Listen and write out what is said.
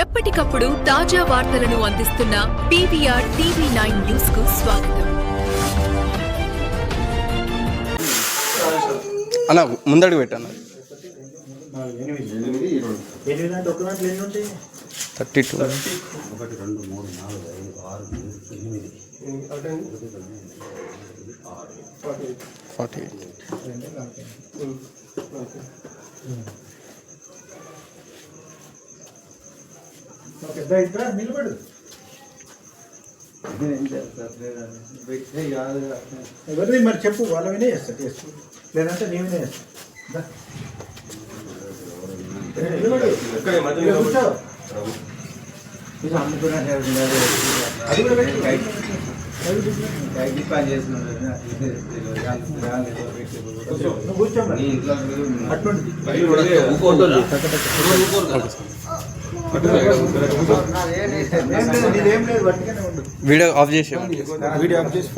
ఎప్పటికప్పుడు తాజా వార్తలను అందిస్తున్న పీవీఆర్ టీవీ నైన్ న్యూస్కు స్వాగతం. అన్న ముందడుగు పెట్టాను థర్టీ టూ ఒకటి రెండు మూడు నాలుగు ఐదు ఆరు ఎనిమిది ఫార్టీ ఎయిట్ దా ఇక్కడ నిలబడు. ఎవరిది మరి చెప్పు వాళ్ళ వినే చేస్తా టేస్ట్ లేదంటే నీ వినే చేస్తా. దా. నిలబడు. ఇక్కడ కూర్చో. అది కూడా పెట్టు. నువ్వు కూర్చో మరి. అట్నుండి వీడియో ఆఫ్ చేసి వీడియో ఆఫ్ చేసి